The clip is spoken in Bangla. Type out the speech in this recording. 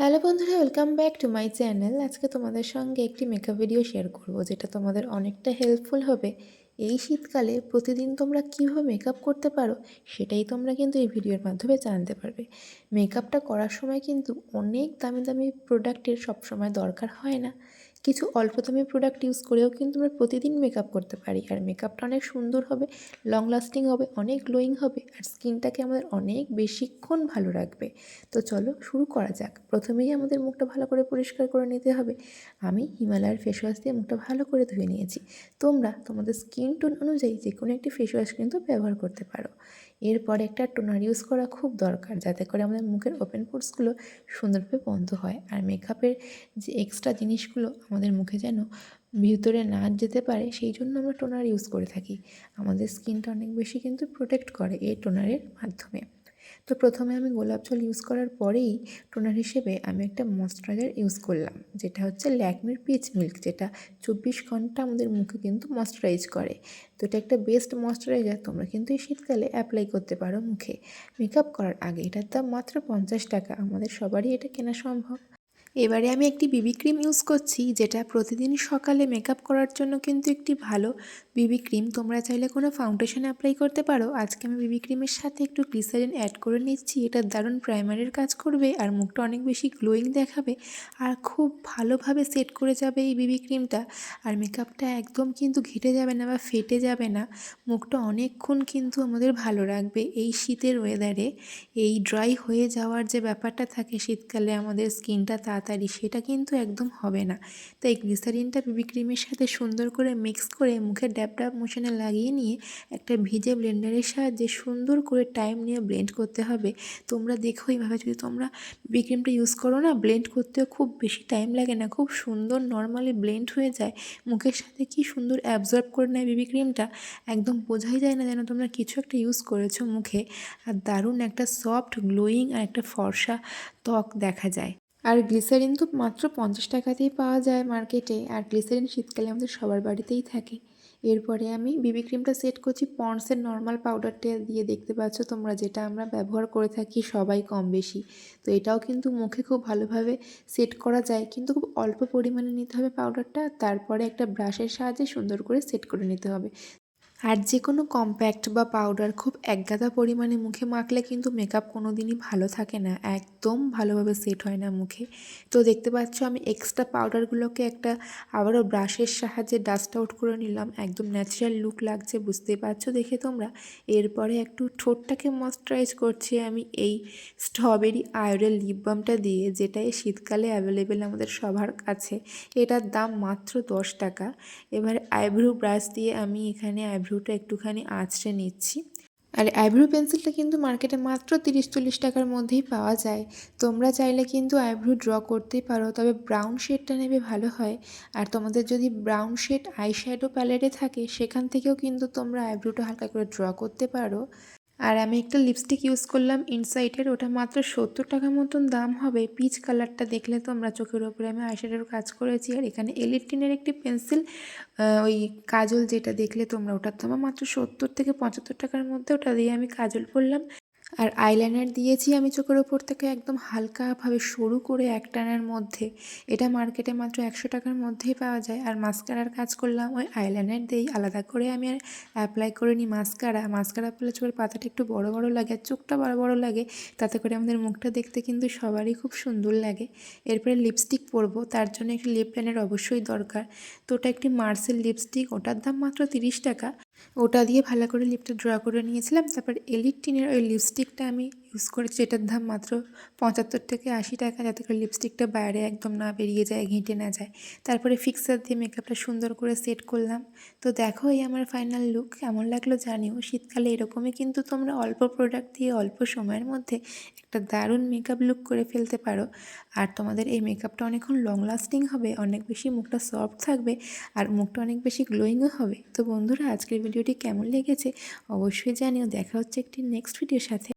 হ্যালো বন্ধুরা welcome back to my channel আজকে তোমাদের সঙ্গে একটি মেকআপ ভিডিও শেয়ার করব, যেটা তোমাদের অনেকটা হেল্পফুল হবে। এই শীতকালে প্রতিদিন তোমরা কীভাবে মেকআপ করতে পারো, সেটাই তোমরা কিন্তু এই ভিডিওর মাধ্যমে জানতে পারবে। মেকআপটা করার সময় কিন্তু অনেক দামি দামি প্রোডাক্টের সবসময় দরকার হয় না। কিছু অল্প দামি প্রোডাক্ট ইউজ করেও কিন্তু আমরা প্রতিদিন মেকআপ করতে পারি। আর মেকআপটা অনেক সুন্দর হবে লং লাস্টিং হবে, অনেক গ্লোয়িং হবে, আর স্কিনটাকে আমাদের অনেক বেশিক্ষণ ভালো রাখবে। তো চলো শুরু করা যাক। প্রথমেই আমাদের মুখটা ভালো করে পরিষ্কার করে নিতে হবে। আমি হিমালয়ার ফেস ওয়াশ দিয়ে মুখটা ভালো করে ধুয়ে নিয়েছি। তোমরা তোমাদের স্কিন টোন অনুযায়ী যে কোনো একটি ফেস ওয়াশ কিন্তু ব্যবহার করতে পারো। এরপরে একটা টোনার ইউজ করা খুব দরকার, যাতে করে আমাদের মুখের ওপেন পোর্টসগুলো সুন্দরভাবে বন্ধ হয়। আর মেকআপের যে এক্সট্রা জিনিসগুলো আমাদের মুখে যেন ভিতরে না যেতে পারে, সেই জন্য আমরা টোনার ইউজ করে থাকি। আমাদের স্কিনটা অনেক বেশি কিন্তু প্রোটেক্ট করে এই টোনারের মাধ্যমে। তো প্রথমে আমি গোলাপ জল ইউজ করার পরেই টোনার হিসেবে আমি একটা ময়শ্চারাইজার ইউজ করলাম, যেটা হচ্ছে ল্যাকমির পিচ মিল্ক যেটা চব্বিশ ঘণ্টা আমাদের মুখে কিন্তু ময়শ্চারাইজ করে। তো এটা একটা বেস্ট ময়শ্চারাইজার তোমরা কিন্তু এই শীতকালে অ্যাপ্লাই করতে পারো মুখে। মেকআপ করার আগে এটার দাম মাত্র পঞ্চাশ টাকা, আমাদের সবারই এটা কেনা সম্ভব। এবারে আমি একটি বিবি ক্রিম ইউজ করছি, যেটা প্রতিদিন সকালে মেকআপ করার জন্য কিন্তু একটি ভালো বিবি ক্রিম তোমরা চাইলে কোনো ফাউন্ডেশন অ্যাপ্লাই করতে পারো। আজকে আমি বিবি ক্রিমের সাথে একটু গ্লিসারিন অ্যাড করে নিচ্ছি। এটা দারুণ প্রাইমারের কাজ করবে আর মুখটা অনেক বেশি গ্লোয়িং দেখাবে আর খুব ভালোভাবে সেট করে যাবে এই বিবি ক্রিমটা আর মেকআপটা একদম কিন্তু ঘেটে যাবে না বা ফেটে যাবে না। মুখটা অনেকক্ষণ কিন্তু আমাদের ভালো রাখবে এই শীতের ওয়েদারে এই ড্রাই হয়ে যাওয়ার যে ব্যাপারটা থাকে, শীতকালে আমাদের স্কিনটা তাড়াতাড়ি, সেটা কিন্তু একদম হবে না। তাই গ্লিসারিনটা বিবি ক্রিমের সাথে সুন্দর করে মিক্স করে মুখে ড্যাপ ড্যাপ মোশনে লাগিয়ে নিয়ে একটা ভিজে ব্লেন্ডারের সাহায্যে সুন্দর করে টাইম নিয়ে ব্লেন্ড করতে হবে। তোমরা দেখো এইভাবে, যদি তোমরা বিবি ক্রিমটা ইউজ করো না, ব্লেন্ড করতেও খুব বেশি টাইম লাগে না। খুব সুন্দর নর্মালি ব্লেন্ড হয়ে যায়। মুখের সাথে কি সুন্দর অ্যাবজর্ব করে নেয় বিবি ক্রিমটা, একদম বোঝাই যায় না যেন তোমরা কিছু একটা ইউজ করেছ মুখে। আর দারুণ একটা সফট, গ্লোয়িং আর একটা ফর্সা ত্বক দেখা যায়। আর গ্লিসারিন তো মাত্র পঞ্চাশ টাকাতেই পাওয়া যায় মার্কেটে। আর গ্লিসারিন শীতকালে আমাদের সবার বাড়িতেই থাকে। এরপরে আমি বিবি ক্রিমটা সেট করছি পন্ডসের নর্মাল পাউডারটা দিয়ে দেখতে পাচ্ছ তোমরা যেটা আমরা ব্যবহার করে থাকি সবাই কম বেশি। তো এটাও কিন্তু মুখে খুব ভালোভাবে সেট করা যায়। কিন্তু খুব অল্প পরিমাণে নিতে হবে পাউডারটা, তারপরে একটা ব্রাশের সাহায্যে সুন্দর করে সেট করে নিতে হবে। আর যে কোনো কম্প্যাক্ট বা পাউডার খুব একগাদা পরিমাণে মুখে মাখলে কিন্তু মেকআপ কোনো দিনই ভালো থাকে না, একদম ভালোভাবে সেট হয় না মুখে। তো দেখতে পাচ্ছ আমি এক্সট্রা পাউডারগুলোকে একটা আবারও ব্রাশের সাহায্যে ডাস্ট আউট করে নিলাম, একদম ন্যাচারাল লুক লাগছে, বুঝতেই পারছ দেখে তোমরা। এরপরে একটু ঠোঁটটাকে ময়শ্চারাইজ করছি আমি এই স্ট্রবেরি আয়োডেল লিপ বামটা দিয়ে, যেটা এই শীতকালে অ্যাভেলেবেল আমাদের সবার কাছে। এটার দাম মাত্র দশ টাকা। এবার আইব্রো ব্রাশ দিয়ে আমি এখানে আইব্রো আইব্রুটা একটুখানি আঁচড়ে নিচ্ছি। আর আইব্রু পেন্সিলটা কিন্তু মার্কেটে মাত্র তিরিশ চল্লিশ টাকার মধ্যেই পাওয়া যায়। তোমরা চাইলে কিন্তু আইব্রু ড্র করতেই পারো, তবে ব্রাউন শেডটা নেবে ভালো হয়। আর তোমাদের যদি ব্রাউন শেড আই শ্যাডো প্যালেটে থাকে, সেখান থেকেও কিন্তু তোমরা আইব্রুটা হালকা করে ড্র করতে পারো। আর আমি একটা লিপস্টিক ইউজ করলাম ইনসাইটের ওটা মাত্র সত্তর টাকা মতন দাম হবে। পিচ কালারটা দেখলে তো আমরা চোখের ওপরে আমি আইশ্যাডোর কাজ করেছি। আর এখানে এলিটিনের একটি পেন্সিল ওই কাজল যেটা দেখলে তোমরা, ওটার দাম মাত্র সত্তর থেকে পঁচাত্তর টাকার মধ্যে, ওটা দিয়ে আমি কাজল পরলাম। আর আইলাইনার দিয়েছি আমি চোখের ওপর থেকে একদম হালকাভাবে সরু করে একটানার মধ্যে। এটা মার্কেটে মাত্র একশো টাকার মধ্যেই পাওয়া যায়। আর মাস্কারার কাজ করলাম ওই আইলাইনার দিয়েই। আলাদা করে আমি আর অ্যাপ্লাই করে নিই মাস্কারা মাস্কারা পরলে চোখের পাতাটা একটু বড় বড় লাগে আর চোখটা বড় বড় লাগে। তাতে করে আমাদের মুখটা দেখতে কিন্তু সবারই খুব সুন্দর লাগে। এরপরে লিপস্টিক পরবো। তার জন্য একটি লিপ লাইনার অবশ্যই দরকার। তো ওটা একটি মার্সেল লিপস্টিক ওটার দাম মাত্র তিরিশ টাকা। ওটা দিয়ে ভালো করে লিপটা ড্র করে নিয়েছিলাম। তারপর এলিট টিনের ওই লিপস্টিকটা আমি ইউজ করেছি, এটার দাম মাত্র পঁচাত্তর থেকে আশি টাকা। যাতে করে লিপস্টিকটা বাইরে একদম না বেরিয়ে যায়, ঘেঁটে না যায়। তারপরে ফিক্সার দিয়ে মেকআপটা সুন্দর করে সেট করলাম। তো দেখো এই আমার ফাইনাল লুক কেমন লাগল জানিও। শীতকালে এরকমই কিন্তু তোমরা অল্প প্রোডাক্ট দিয়ে অল্প সময়ের মধ্যে একটা দারুণ মেকআপ লুক করে ফেলতে পারো। আর তোমাদের এই মেকআপটা অনেকক্ষণ লং লাস্টিং হবে, অনেক বেশি মুখটা সফট থাকবে, আর মুখটা অনেক বেশি গ্লোয়িংও হবে। তো বন্ধুরা, আজকের ভিডিওটি কেমন লেগেছে অবশ্যই জানিও। দেখা হচ্ছে একটি নেক্সট ভিডিওর সাথে।